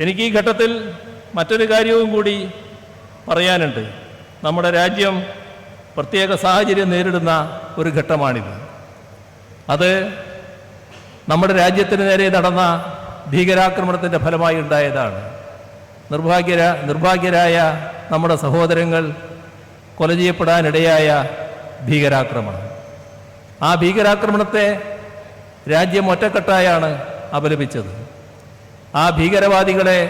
എനിക്ക് ഈ ഘട്ടത്തിൽ മറ്റൊരു കാര്യവും കൂടി പറയാനുണ്ട്. നമ്മുടെ രാജ്യം പ്രത്യേക സാഹചര്യം നേരിടുന്ന ഒരു ഘട്ടമാണിത്. അത് നമ്മുടെ രാജ്യത്തിന് നേരെ നടന്ന ഭീകരാക്രമണത്തിന്റെ ഫലമായി ഉണ്ടായതാണ്. നിർഭാഗ്യര നിർഭാഗ്യരായ നമ്മുടെ സഹോദരങ്ങൾ കൊല ചെയ്യപ്പെടാനിടയായ ഭീകരാക്രമണം. ആ ഭീകരാക്രമണത്തെ രാജ്യം ഒറ്റക്കെട്ടായാണ് അപലപിച്ചത്. ആ ഭീകരവാദികളെ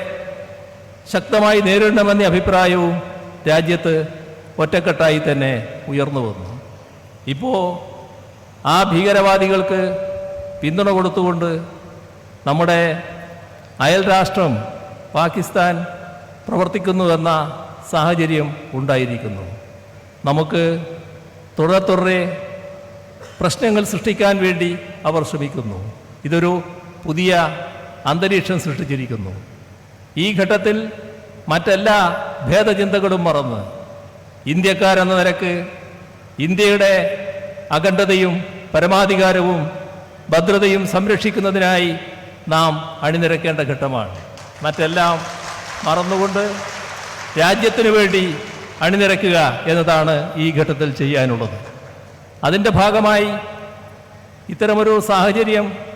ശക്തമായി നേരിടണമെന്ന അഭിപ്രായവും രാജ്യത്ത് ഒറ്റക്കെട്ടായി തന്നെ ഉയർന്നു വന്നു. ഇപ്പോൾ ആ ഭീകരവാദികൾക്ക് പിന്തുണ കൊടുത്തുകൊണ്ട് നമ്മുടെ അയൽ രാഷ്ട്രം പാകിസ്ഥാൻ പ്രവർത്തിക്കുന്നുവെന്ന സാഹചര്യം ഉണ്ടായിരിക്കുന്നു. നമുക്ക് തുടരെ തുടരെ പ്രശ്നങ്ങൾ സൃഷ്ടിക്കാൻ വേണ്ടി അവർ ശ്രമിക്കുന്നു. ഇതൊരു പുതിയ അന്തരീക്ഷം സൃഷ്ടിച്ചിരിക്കുന്നു. ഈ ഘട്ടത്തിൽ മറ്റെല്ലാ ഭേദചിന്തകളും മറന്ന് ഇന്ത്യക്കാരെന്ന നിലയ്ക്ക് ഇന്ത്യയുടെ അഖണ്ഡതയും പരമാധികാരവും ഭദ്രതയും സംരക്ഷിക്കുന്നതിനായി നാം അണിനിരക്കേണ്ട ഘട്ടമാണ്. മറ്റെല്ലാം മറന്നുകൊണ്ട് രാജ്യത്തിനു വേണ്ടി അണിനിരക്കുക എന്നതാണ് ഈ ഘട്ടത്തിൽ ചെയ്യാനുള്ളത്. അതിന്റെ ഭാഗമായി ഇത്തരമൊരു സാഹചര്യം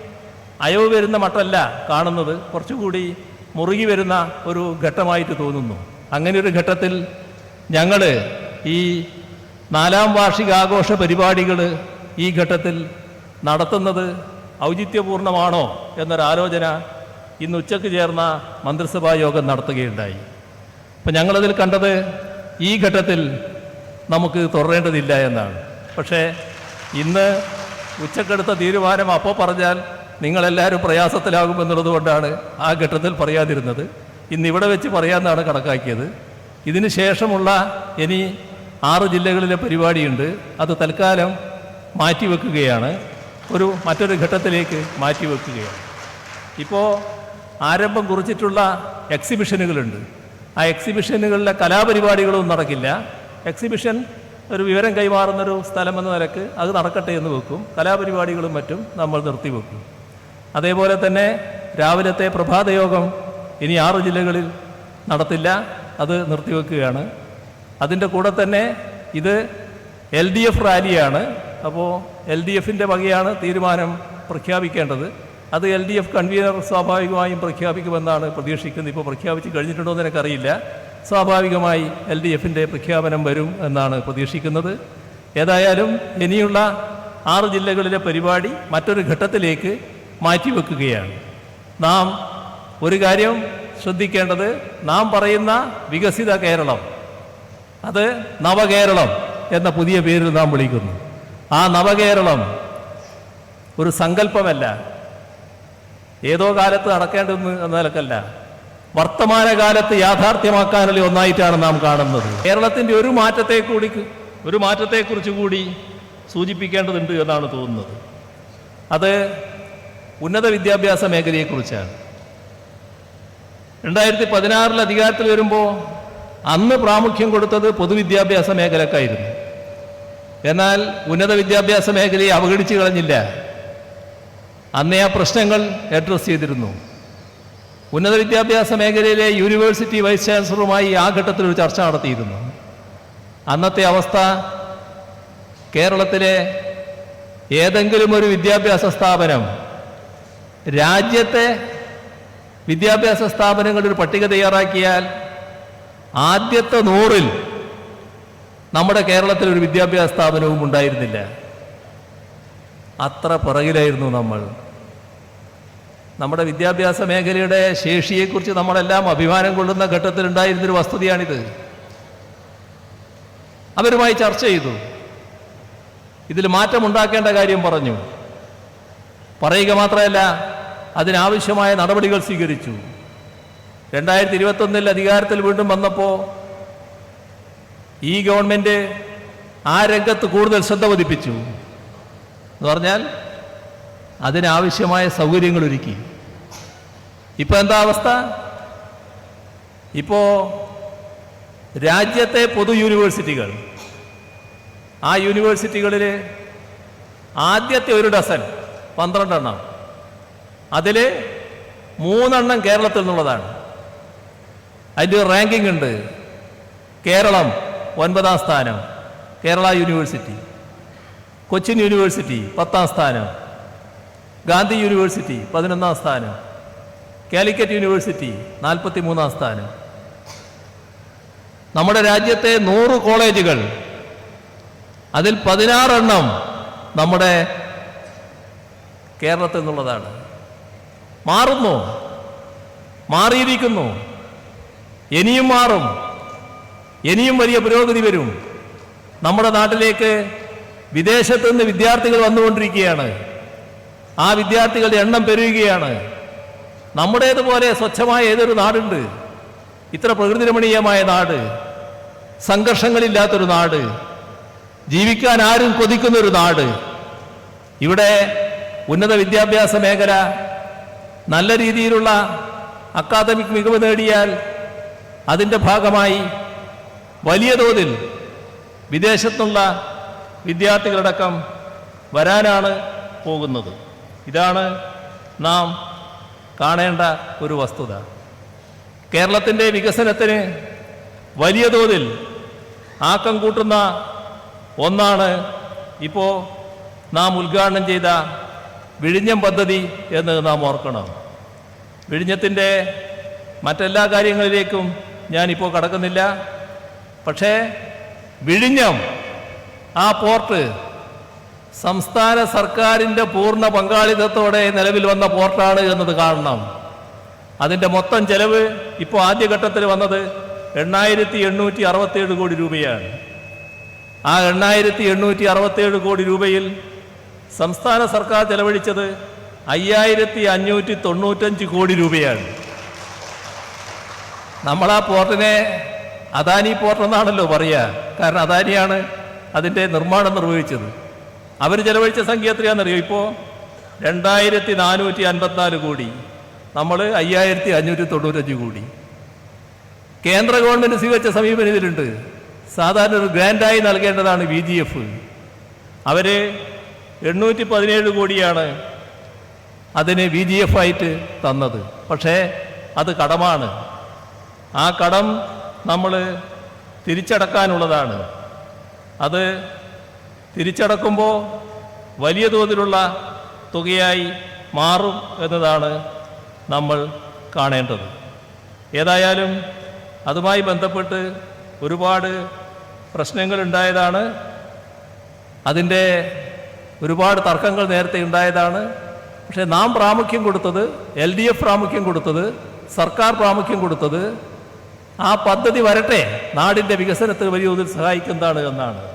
അയവ് വരുന്ന മട്ടല്ല കാണുന്നത്. കുറച്ചുകൂടി മുറുകി വരുന്ന ഒരു ഘട്ടമായിട്ട് തോന്നുന്നു. അങ്ങനെ ഒരു ഘട്ടത്തിൽ ഞങ്ങൾ ഈ നാലാം വാർഷികാഘോഷ പരിപാടികൾ ഈ ഘട്ടത്തിൽ നടത്തുന്നത് ഔചിത്യപൂർണമാണോ എന്നൊരാലോചന ഇന്ന് ഉച്ചയ്ക്ക് ചേർന്ന മന്ത്രിസഭാ യോഗം നടത്തുകയുണ്ടായി. അപ്പം ഞങ്ങളതിൽ കണ്ടത് ഈ ഘട്ടത്തിൽ നമുക്ക് തുടരേണ്ടതില്ല എന്നാണ്. പക്ഷേ ഇന്ന് ഉച്ചക്കെടുത്ത തീരുമാനം അപ്പോൾ പറഞ്ഞാൽ നിങ്ങളെല്ലാവരും പ്രയാസത്തിലാകുമെന്നുള്ളത് കൊണ്ടാണ് ആ ഘട്ടത്തിൽ പറയാതിരുന്നത്. ഇന്ന് ഇവിടെ വെച്ച് പറയാമെന്നാണ് കണക്കാക്കിയത്. ഇതിന് ശേഷമുള്ള ഇനി ആറ് ജില്ലകളിലെ പരിപാടിയുണ്ട്. അത് തൽക്കാലം മാറ്റിവെക്കുകയാണ്. ഒരു മറ്റൊരു ഘട്ടത്തിലേക്ക് മാറ്റിവെക്കുകയാണ്. ഇപ്പോൾ ആരംഭം കുറിച്ചിട്ടുള്ള എക്സിബിഷനുകളുണ്ട്. ആ എക്സിബിഷനുകളിലെ കലാപരിപാടികളൊന്നും നടക്കില്ല. എക്സിബിഷൻ ഒരു വിവരം കൈമാറുന്നൊരു സ്ഥലമെന്ന നിലയ്ക്ക് അത് നടക്കട്ടെ എന്ന് വെക്കും. കലാപരിപാടികളും മറ്റും നമ്മൾ നിർത്തിവെക്കും. അതേപോലെ തന്നെ രാവിലത്തെ പ്രഭാതയോഗം ഇനി ആറ് ജില്ലകളിൽ നടത്തില്ല അത് നിർത്തിവെക്കുകയാണ്. അതിന്റെ കൂടെ തന്നെ ഇത് എൽ ഡി എഫ് റാലിയാണ്. അപ്പോൾ എൽ ഡി എഫിന്റെ വകയാണ് തീരുമാനം പ്രഖ്യാപിക്കേണ്ടത്. അത് എൽ ഡി എഫ് കൺവീനർ സ്വാഭാവികമായും പ്രഖ്യാപിക്കുമെന്നാണ് പ്രതീക്ഷിക്കുന്നത്. ഇപ്പോൾ പ്രഖ്യാപിച്ച് കഴിഞ്ഞിട്ടുണ്ടോ എന്ന് എനിക്കറിയില്ല. സ്വാഭാവികമായി എൽ ഡി എഫിന്റെ പ്രഖ്യാപനം വരും എന്നാണ് പ്രതീക്ഷിക്കുന്നത്. ഏതായാലും ഇനിയുള്ള ആറ് ജില്ലകളിലെ പരിപാടി മറ്റൊരു ഘട്ടത്തിലേക്ക് മാറ്റിവെക്കുകയാണ്. നാം ഒരു കാര്യം ശ്രദ്ധിക്കേണ്ടത് നാം പറയുന്ന വികസിത കേരളം അത് നവകേരളം എന്ന പുതിയ പേരിൽ നാം വിളിക്കുന്നു. ആ നവകേരളം ഒരു സങ്കല്പമല്ല. ഏതോ കാലത്ത് നടക്കേണ്ടതെന്ന് എന്ന നിലക്കല്ല. വർത്തമാനകാലത്ത് യാഥാർത്ഥ്യമാക്കാനുള്ള ഒന്നായിട്ടാണ് നാം കാണുന്നത്. കേരളത്തിന്റെ ഒരു മാറ്റത്തെ കൂടി ഒരു മാറ്റത്തെക്കുറിച്ച് കൂടി സൂചിപ്പിക്കേണ്ടതുണ്ട് എന്നാണ് തോന്നുന്നത്. അത് ഉന്നത വിദ്യാഭ്യാസ മേഖലയെക്കുറിച്ചാണ്. രണ്ടായിരത്തി പതിനാറിൽ അധികാരത്തിൽ വരുമ്പോൾ അന്ന് പ്രാമുഖ്യം കൊടുത്തത് പൊതുവിദ്യാഭ്യാസ മേഖലക്കായിരുന്നു. എന്നാൽ ഉന്നത വിദ്യാഭ്യാസ മേഖലയെ അവഗണിച്ചു കളഞ്ഞില്ല. അന്നേ ആ പ്രശ്നങ്ങൾ അഡ്രസ്സ് ചെയ്തിരുന്നു. ഉന്നത വിദ്യാഭ്യാസ മേഖലയിലെ യൂണിവേഴ്സിറ്റി വൈസ് ചാൻസലറുമായി ആ ഘട്ടത്തിൽ ഒരു ചർച്ച നടത്തിയിരുന്നു. അന്നത്തെ അവസ്ഥ കേരളത്തിലെ ഏതെങ്കിലും ഒരു വിദ്യാഭ്യാസ സ്ഥാപനം രാജ്യത്തെ വിദ്യാഭ്യാസ സ്ഥാപനങ്ങളുടെ പട്ടിക തയ്യാറാക്കിയാൽ ആദ്യത്തെ നൂറിൽ നമ്മുടെ കേരളത്തിൽ ഒരു വിദ്യാഭ്യാസ സ്ഥാപനവും ഉണ്ടായിരുന്നില്ല. അത്ര പിറകിലായിരുന്നു നമ്മൾ. നമ്മുടെ വിദ്യാഭ്യാസ മേഖലയുടെ ശേഷിയെക്കുറിച്ച് നമ്മളെല്ലാം അഭിമാനം കൊള്ളുന്ന ഘട്ടത്തിലുണ്ടായിരുന്നൊരു വസ്തുതയാണിത്. അവരുമായി ചർച്ച ചെയ്തു. ഇതിൽ മാറ്റമുണ്ടാക്കേണ്ട കാര്യം പറഞ്ഞു. പറയുക മാത്രമല്ല അതിനാവശ്യമായ നടപടികൾ സ്വീകരിച്ചു. രണ്ടായിരത്തി ഇരുപത്തൊന്നിൽ അധികാരത്തിൽ വീണ്ടും വന്നപ്പോൾ ഈ ഗവൺമെന്റ് ആ രംഗത്ത് കൂടുതൽ ശ്രദ്ധ പതിപ്പിച്ചു. എന്ന് പറഞ്ഞാൽ അതിനാവശ്യമായ സൗകര്യങ്ങൾ ഒരുക്കി ഇപ്പൊ എന്താ അവസ്ഥ? ഇപ്പോ രാജ്യത്തെ പൊതു യൂണിവേഴ്സിറ്റികൾ. ആ യൂണിവേഴ്സിറ്റികളിൽ ആദ്യത്തെ ഒരു ഡസൻ പന്ത്രണ്ടെണ്ണം. അതിൽ മൂന്നെണ്ണം കേരളത്തിൽ നിന്നുള്ളതാണ്. അതിന്റെ ഒരു റാങ്കിംഗ് ഉണ്ട്. കേരളം ഒൻപതാം സ്ഥാനം. കേരള യൂണിവേഴ്സിറ്റി. കൊച്ചിൻ യൂണിവേഴ്സിറ്റി പത്താം സ്ഥാനം. ഗാന്ധി യൂണിവേഴ്സിറ്റി പതിനൊന്നാം സ്ഥാനം. കാലിക്കറ്റ് യൂണിവേഴ്സിറ്റി നാൽപ്പത്തി മൂന്നാം സ്ഥാനം. നമ്മുടെ രാജ്യത്തെ നൂറ് കോളേജുകൾ അതിൽ പതിനാറെണ്ണം നമ്മുടെ കേരളത്തിൽ നിന്നുള്ളതാണ്. മാറുന്നു. മാറിയിരിക്കുന്നു. ഇനിയും മാറും. ഇനിയും വലിയ പുരോഗതി വരും. നമ്മുടെ നാട്ടിലേക്ക് വിദേശത്ത് നിന്ന് വിദ്യാർത്ഥികൾ വന്നുകൊണ്ടിരിക്കുകയാണ്. ആ വിദ്യാർത്ഥികളുടെ എണ്ണം പെരുകുകയാണ്. നമ്മുടേതുപോലെ സ്വച്ഛമായ ഏതൊരു നാടുണ്ട്? ഇത്ര പ്രകൃതി രമണീയമായ നാട്. സംഘർഷങ്ങളില്ലാത്തൊരു നാട്. ജീവിക്കാൻ ആരും കൊതിക്കുന്നൊരു നാട്. ഇവിടെ ഉന്നത വിദ്യാഭ്യാസ മേഖല നല്ല രീതിയിലുള്ള അക്കാദമിക് മികവ് നേടിയാൽ അതിന്റെ ഭാഗമായി വലിയ തോതിൽ വിദേശത്തുള്ള വിദ്യാർത്ഥികളടക്കം വരാനാണ് പോകുന്നത്. ഇതാണ് നാം കാണേണ്ട ഒരു വസ്തുത. കേരളത്തിന്റെ വികസനത്തിന് വലിയ തോതിൽ ആക്കം കൂട്ടുന്ന ഒന്നാണ് ഇപ്പോൾ നാം ഉദ്ഘാടനം ചെയ്ത വിഴിഞ്ഞം പദ്ധതി എന്ന് നാം ഓർക്കണം. വിഴിഞ്ഞത്തിന്റെ മറ്റെല്ലാ കാര്യങ്ങളിലേക്കും ഞാനിപ്പോൾ കടക്കുന്നില്ല. പക്ഷേ വിഴിഞ്ഞം ആ പോർട്ട് സംസ്ഥാന സർക്കാരിന്റെ പൂർണ പങ്കാളിത്തത്തോടെ നിലവിൽ വന്ന പോർട്ടാണ് എന്നത് കാണണം. അതിന്റെ മൊത്തം ചെലവ് ഇപ്പോൾ ആദ്യഘട്ടത്തിൽ വന്നത് എണ്ണായിരത്തി എണ്ണൂറ്റി അറുപത്തേഴ് കോടി രൂപയാണ്. ആ എണ്ണായിരത്തി എണ്ണൂറ്റി അറുപത്തേഴ് കോടി രൂപയിൽ സംസ്ഥാന സർക്കാർ ചെലവഴിച്ചത് അയ്യായിരത്തി അഞ്ഞൂറ്റി തൊണ്ണൂറ്റഞ്ച് കോടി രൂപയാണ്. നമ്മൾ ആ പോർട്ടിനെ അദാനി പോർട്ട് എന്നാണല്ലോ പറയുക കാരണം അദാനിയാണ് അതിന്റെ നിർമ്മാണം നിർവഹിച്ചത്. അവർ ചെലവഴിച്ച സംഖ്യ എത്രയാണെന്നറിയോ? ഇപ്പോൾ രണ്ടായിരത്തി നാനൂറ്റി അൻപത്തിനാല് കോടി. നമ്മൾ അയ്യായിരത്തി അഞ്ഞൂറ്റി തൊണ്ണൂറ്റഞ്ച് കോടി. കേന്ദ്ര ഗവൺമെന്റ് സ്വീകരിച്ച സമീപനം ഇതിലുണ്ട്. സാധാരണ ഒരു ഗ്രാൻഡായി നൽകേണ്ടതാണ് വി ജി എഫ്. അവർ എണ്ണൂറ്റി പതിനേഴ് കോടിയാണ് അതിന് വി ജി എഫ് ആയിട്ട് തന്നത്. പക്ഷേ അത് കടമാണ്. ആ കടം നമ്മൾ തിരിച്ചടക്കാനുള്ളതാണ്. അത് തിരിച്ചടക്കുമ്പോൾ വലിയ തോതിലുള്ള തുകയായി മാറും എന്നതാണ് നമ്മൾ കാണേണ്ടത്. ഏതായാലും അതുമായി ബന്ധപ്പെട്ട് ഒരുപാട് പ്രശ്നങ്ങളുണ്ടായതാണ് അതിന്റെ ഒരുപാട് തർക്കങ്ങൾ നേരത്തെ ഉണ്ടായതാണ്. പക്ഷേ നാം പ്രാമുഖ്യം കൊടുത്തത് എൽ ഡി എഫ് പ്രാമുഖ്യം കൊടുത്തത് സർക്കാർ പ്രാമുഖ്യം കൊടുത്തത് ആ പദ്ധതി വരട്ടെ. നാടിന്റെ വികസനത്തിന് വലിയ തോതിൽ സഹായിക്കുന്നതാണ് എന്നാണ്.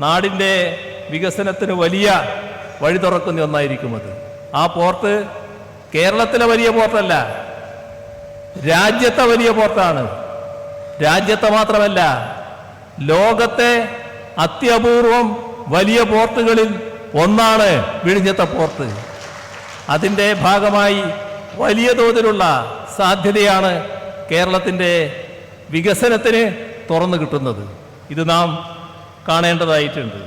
നാടിന്റെ വികസനത്തിന് വലിയ വഴി തുറക്കുന്ന ഒന്നായിരിക്കും അത്. ആ പോർട്ട് കേരളത്തിലെ വലിയ പോർട്ടല്ല. രാജ്യത്തെ വലിയ പോർട്ടാണ്. രാജ്യത്തെ മാത്രമല്ല ലോകത്തെ അത്യപൂർവം വലിയ പോർട്ടുകളിൽ ഒന്നാണ് വിഴിഞ്ഞത്തെ പോർട്ട്. അതിന്റെ ഭാഗമായി വലിയ തോതിലുള്ള സാധ്യതയാണ് കേരളത്തിന്റെ വികസനത്തിന് തുറന്നു കിട്ടുന്നത്. ഇത് നാം കാണേണ്ടതായിട്ടുണ്ട്.